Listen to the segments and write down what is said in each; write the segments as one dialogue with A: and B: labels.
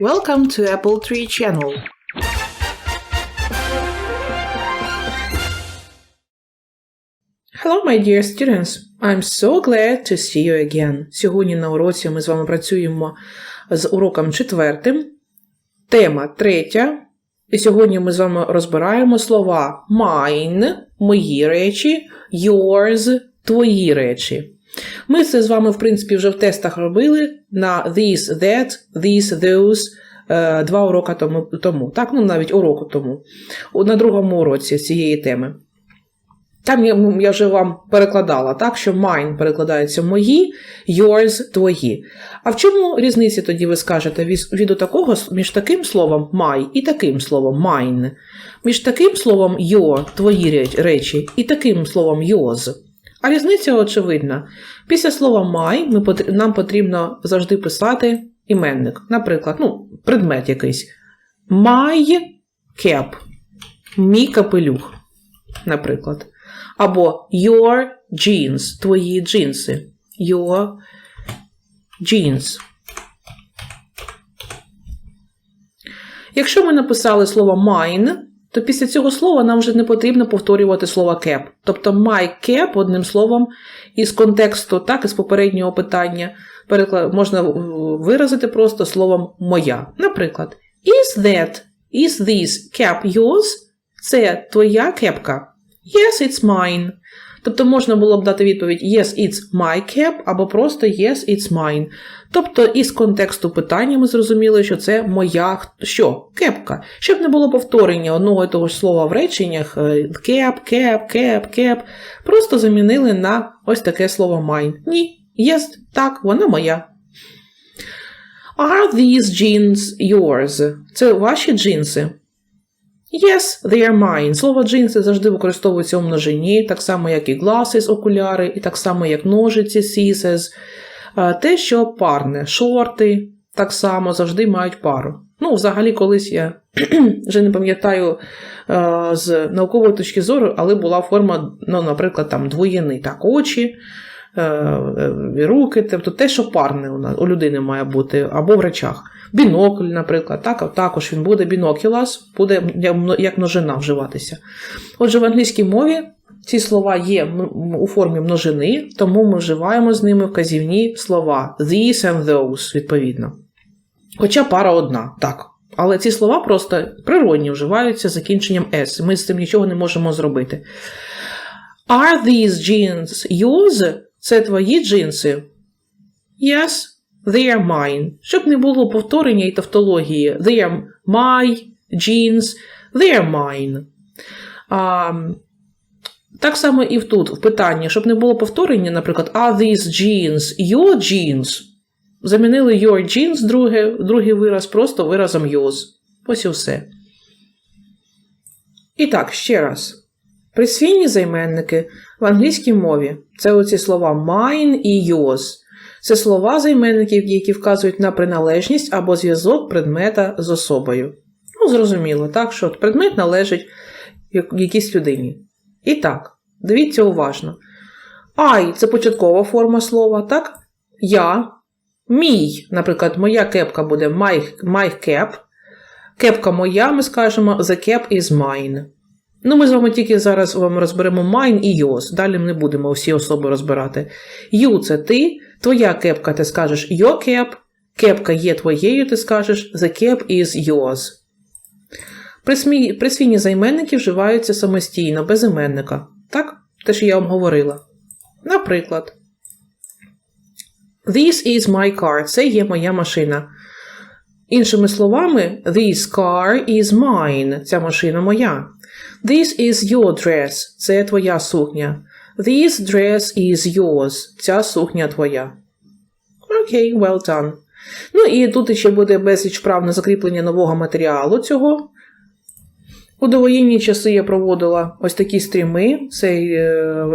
A: Welcome to Apple Tree Channel. Hello, my dear students. I'm so glad to see you again. Сьогодні на уроці ми з вами працюємо з уроком четвертим. Тема третя. І сьогодні ми з вами розбираємо слова mine мої речі, yours твої речі. Ми це з вами, в принципі, вже в тестах робили на this, that, this, those е, два уроки тому, тому. Так, ну навіть уроку тому. На другому уроці цієї теми. Там я, я вже вам перекладала, так, що mine перекладається мої, yours твої. А в чому різниця тоді ви скажете від, такого між таким словом my і таким словом mine? Між таким словом your твої речі і таким словом yours? А різниця очевидна. Після слова my ми, нам потрібно завжди писати іменник. Наприклад, ну, предмет якийсь. My cap. Мій капелюх, наприклад. Або your jeans, твої джинси. Your jeans. Якщо ми написали слово mine, то після цього слова нам вже не потрібно повторювати слово cap. Тобто my cap, одним словом, із контексту, так, із попереднього питання, переклад, можна е, виразити просто словом моя. Наприклад, is that, is this cap yours? Це твоя кепка? Yes, it's mine. Тобто можна було б дати відповідь Yes, it's my cap, або просто Yes, it's mine. Тобто із контексту питання ми зрозуміли, що це моя що? Кепка. Щоб не було повторення одного і того ж слова в реченнях cap, cap, cap, cap, просто замінили на ось таке слово mine. Ні, yes, так, вона моя. Are these jeans yours? Це ваші джинси? Yes, they are mine. Слово джинси завжди використовується у множині, так само, як і glasses, окуляри, і так само, як ножиці. Е, Те, що парне, шорти, так само завжди мають пару. Ну, взагалі, колись я вже не пам'ятаю з наукової точки зору, але була форма, ну, наприклад, там двоєни, так, очі, е, руки, тобто те, що парне у людини має бути, або в речах. Бінокль, наприклад, так, також він буде бінокілас, буде як мно- множина вживатися. Отже, в англійській мові ці слова є у формі множини, тому ми вживаємо з ними вказівні слова these and those, відповідно. Хоча пара одна, так. Але ці слова просто природні вживаються закінченням S. Ми з цим нічого не можемо зробити. Are these jeans yours? Це твої джинси? Yes, they are mine. Щоб не було повторення і тавтології. They are my jeans, they are mine. А, так само і тут, в питанні, щоб не було повторення, наприклад, are these jeans your jeans? Замінили your jeans, друге, другий вираз, просто виразом yours. Ось і все. І так, ще раз. Присвійні займенники в англійській мові це оці слова mine і yours. Це слова займенників, які вказують на приналежність або зв'язок предмета з особою. Ну, зрозуміло, так, що предмет належить якійсь людині. І так, дивіться уважно. I – це початкова форма слова, так? Я, мій, наприклад, моя кепка буде my, my cap. Кепка моя, ми скажемо the cap is mine. Ну, ми з вами тільки зараз вам розберемо mine і yours. Далі ми не будемо всі особи розбирати. You – це ти, твоя кепка, ти скажеш your cap, кепка є твоєю, ти скажеш the cap is yours. Присвійні займенники вживаються самостійно, без іменника. Так? Те, що я вам говорила. Наприклад, This is my car. Це є моя машина. Іншими словами, this car is mine. Ця машина моя. This is your dress. Це твоя сукня. This dress is yours. Ця сукня твоя. Окей, well done. Ну і тут ще буде безліч вправ на закріплення нового матеріалу цього. У довоєнні часи я проводила ось такі стріми. Цей, е,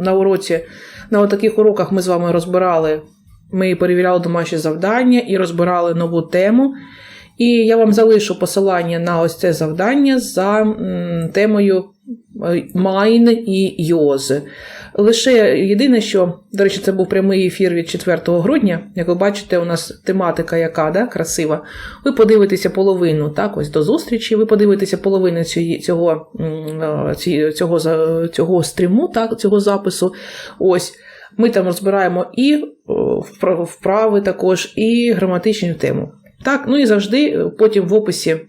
A: на уроці, на таких уроках ми з вами розбирали, ми перевіряли домашні завдання і розбирали нову тему. І я вам залишу посилання на ось це завдання за темою е, mine і yours. Лише єдине, що, до речі, це був прямий ефір від 4 грудня. Як ви бачите, у нас тематика яка, да, красива. Ви подивитеся половину, так, ось до зустрічі, ви подивитеся половину цього, е, цього, цього стріму, так, цього запису. Ось. Ми там розбираємо і вправи також, і граматичну тему. Так, ну і завжди е, потім в описі е,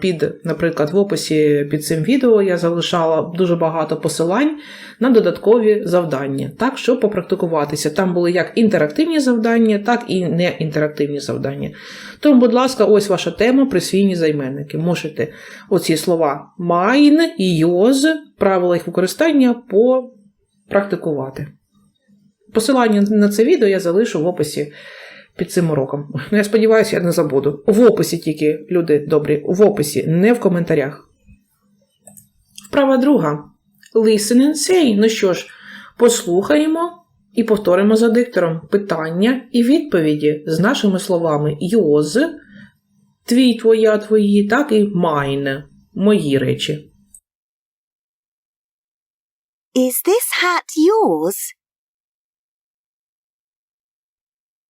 A: під, наприклад, в описі під цим відео я залишала дуже багато посилань на додаткові завдання, так, щоб попрактикуватися. Там були як інтерактивні завдання, так і неінтерактивні завдання. Тому, будь ласка, ось ваша тема присвійні займенники. Можете оці слова mine і yours, правила їх використання попрактикувати. Посилання на це відео я залишу в описі під цим уроком. Ну, я сподіваюся, я не забуду. В описі тільки, люди добрі, в описі, не в коментарях. Вправа друга. Listen and say. Ну що ж, послухаємо і повторимо за диктором питання і відповіді з нашими словами yours, твій, твоя, твої, так і mine, мої речі.
B: Is this hat yours?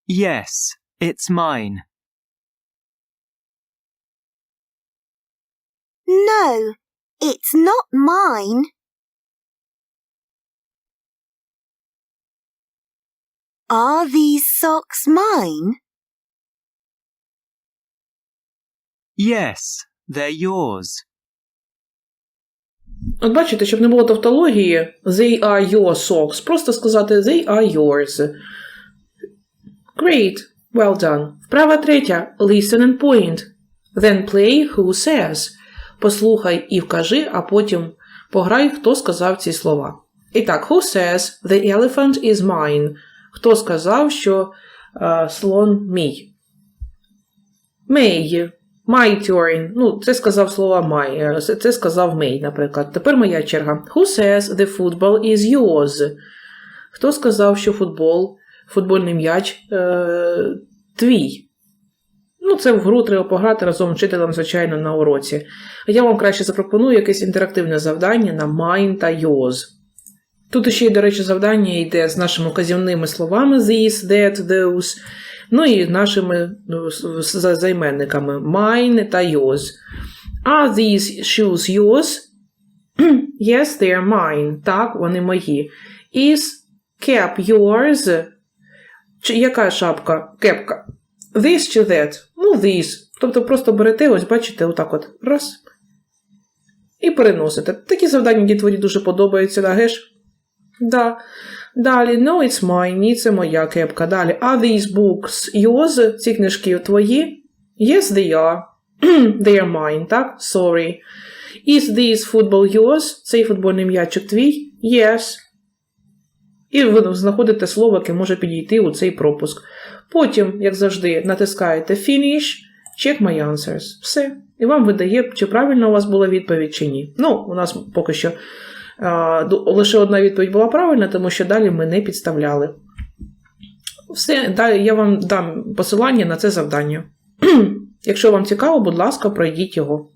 C: Yes, it's mine.
B: No, it's not mine. Are these socks mine?
C: Yes, they're yours.
A: От бачите, щоб не було тавтології, they are your socks. Просто сказати they are yours. Great. Well done. Вправа третя. Listen and point. Then play who says. Послухай і вкажи, а потім пограй, хто сказав ці слова. І так, who says the elephant is mine? Хто сказав, що е, слон мій? May. My turn. Ну, це сказав слова my. е, це сказав May, наприклад. Тепер моя черга. Who says the football is yours? Хто сказав, що футбол, футбольний м'яч е, твій? Ну, це в гру треба пограти разом з вчителем, звичайно, на уроці. Я вам краще запропоную якесь інтерактивне завдання на mine та yours. Тут ще, й, до речі, завдання йде з нашими указівними словами this, that, those, ну і нашими ну, займенниками mine та yours. Are these shoes yours? yes, they are mine. Так, вони мої. Is cap yours? Чи яка шапка? Кепка. This чи that? Ну, this. Тобто просто берете, ось бачите, отак от. Раз. І переносите. Такі завдання дітворі дуже подобаються, да, геш? Да. Далі, no, it's mine, ні, це моя кепка. Далі, are these books yours? Ці книжки твої? Yes, they are. they are mine, так? Sorry. Is this football yours? Цей футбольний м'ячик твій? Yes. І ви знаходите слово, яке може підійти у цей пропуск. Потім, як завжди, натискаєте Finish, check my answers. Все. І вам видає, чи правильно у вас була відповідь, чи ні. Ну, у нас поки що а, лише одна відповідь була правильна, тому що далі ми не підставляли. Все, далі я вам дам посилання на це завдання. Якщо вам цікаво, будь ласка, пройдіть його.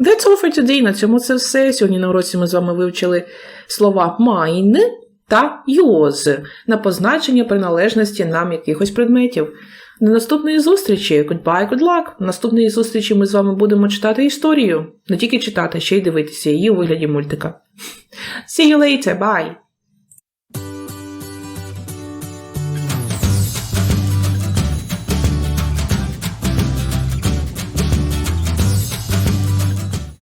A: That's all for today. На цьому це все. Сьогодні на уроці ми з вами вивчили слова mine та yours на позначення приналежності нам якихось предметів. До наступної зустрічі. Goodbye, good luck. На наступної зустрічі ми з вами будемо читати історію. Не тільки читати, ще й дивитися її у вигляді мультика. See you later, bye!